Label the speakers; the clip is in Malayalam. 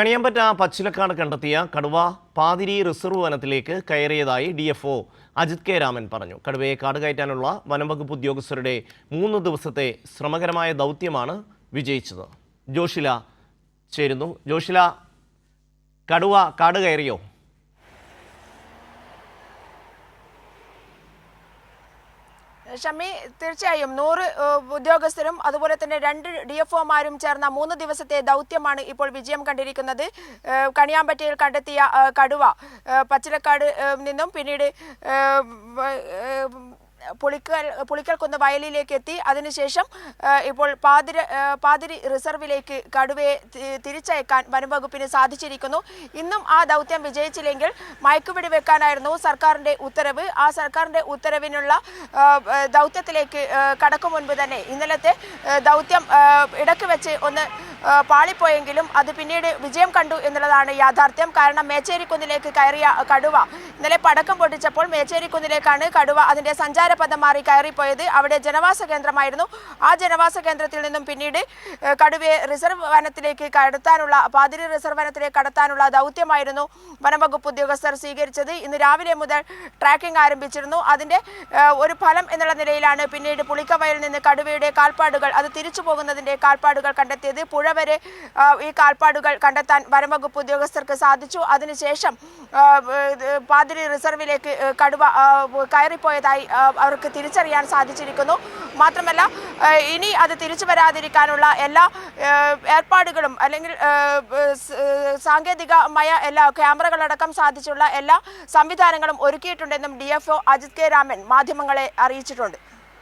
Speaker 1: കണിയമ്പറ്റ പച്ചിലക്കാട് കണ്ടെത്തിയ കടുവ പാതിരി റിസർവ് വനത്തിലേക്ക് കയറിയതായി D F O Ajith K Raman പറഞ്ഞു. കടുവയെ കാടുകയറ്റാനുള്ള വനംവകുപ്പ് ഉദ്യോഗസ്ഥരുടെ മൂന്ന് ദിവസത്തെ ശ്രമകരമായ ദൗത്യമാണ് വിജയിച്ചത്. ജോഷില ചേരുന്നു. ജോഷില കടുവ കാട് കയറിയോ?
Speaker 2: ഷമി തീർച്ചയായും നൂറ് ഉദ്യോഗസ്ഥരും അതുപോലെ തന്നെ രണ്ട് ഡി എഫ് ഒമാരും ചേർന്ന മൂന്ന് ദിവസത്തെ ദൗത്യമാണ് ഇപ്പോൾ വിജയം കണ്ടിരിക്കുന്നത്. കണിയാമ്പറ്റയിൽ കണ്ടെത്തിയ കടുവ. പച്ചിലക്കാട് നിന്നും പിന്നീട് ഏഹ്, പുളിക്കൽ പുളിക്കൽക്കുന്ന് വയലിലേക്ക് എത്തി അതിനുശേഷം ഇപ്പോൾ പാതിര പാതിരി റിസർവിലേക്ക് കടുവയെ തിരിച്ചയക്കാൻ വനംവകുപ്പിന് സാധിച്ചിരിക്കുന്നു. ഇന്നും ആ ദൗത്യം വിജയിച്ചില്ലെങ്കിൽ മയക്കുപിടി വെക്കാനായിരുന്നു സർക്കാരിന്റെ ഉത്തരവ്. ആ സർക്കാരിന്റെ ഉത്തരവിനുള്ള ദൗത്യത്തിലേക്ക് കടക്കും മുൻപ് തന്നെ ഇന്നലത്തെ ദൗത്യം ഇടയ്ക്ക് വെച്ച് ഒന്ന് പാളിപ്പോയെങ്കിലും അത് പിന്നീട് വിജയം കണ്ടു എന്നുള്ളതാണ് യാഥാർത്ഥ്യം. കാരണം മേച്ചേരിക്കുന്നിലേക്ക് കയറിയ കടുവ ഇന്നലെ പടക്കം പൊട്ടിച്ചപ്പോൾ മേച്ചേരിക്കുന്നിലേക്കാണ് കടുവ അതിന്റെ സഞ്ചാരപഥം മാറി കയറിപ്പോയത്. അവിടെ ജനവാസ കേന്ദ്രമായിരുന്നു. ആ ജനവാസ കേന്ദ്രത്തിൽ നിന്നും പിന്നീട് കടുവയെ റിസർവ് വനത്തിലേക്ക് കടത്താനുള്ള പാതിരി റിസർവ് വനത്തിലേക്ക് കടത്താനുള്ള ദൗത്യമായിരുന്നു വനംവകുപ്പ് ഉദ്യോഗസ്ഥർ സ്വീകരിച്ചത്. ഇന്ന് രാവിലെ മുതൽ ട്രാക്കിംഗ് ആരംഭിച്ചിരുന്നു. അതിന്റെ ഒരു ഫലം എന്നുള്ള നിലയിലാണ് പിന്നീട് പുളിക്കവയിൽ നിന്ന് കടുവയുടെ കാൽപ്പാടുകൾ അത് തിരിച്ചു പോകുന്നതിന്റെ കാൽപ്പാടുകൾ കണ്ടെത്തിയത്. പുഴ വരെ ഈ കാൽപ്പാടുകൾ കണ്ടെത്താൻ വനംവകുപ്പ് ഉദ്യോഗസ്ഥർക്ക് സാധിച്ചു. അതിനുശേഷം പാതിരി റിസർവിലേക്ക് കടുവ കയറിപ്പോയതായി അവർക്ക് തിരിച്ചറിയാൻ സാധിച്ചിരിക്കുന്നു. മാത്രമല്ല ഇനി അത് തിരിച്ചു വരാതിരിക്കാനുള്ള എല്ലാ ഏർപ്പാടുകളും അല്ലെങ്കിൽ സാങ്കേതികമായ എല്ലാ ക്യാമറകളടക്കം സാധിച്ചുള്ള എല്ലാ സംവിധാനങ്ങളും ഒരുക്കിയിട്ടുണ്ടെന്നും D F O Ajith K Raman മാധ്യമങ്ങളെ അറിയിച്ചിട്ടുണ്ട്.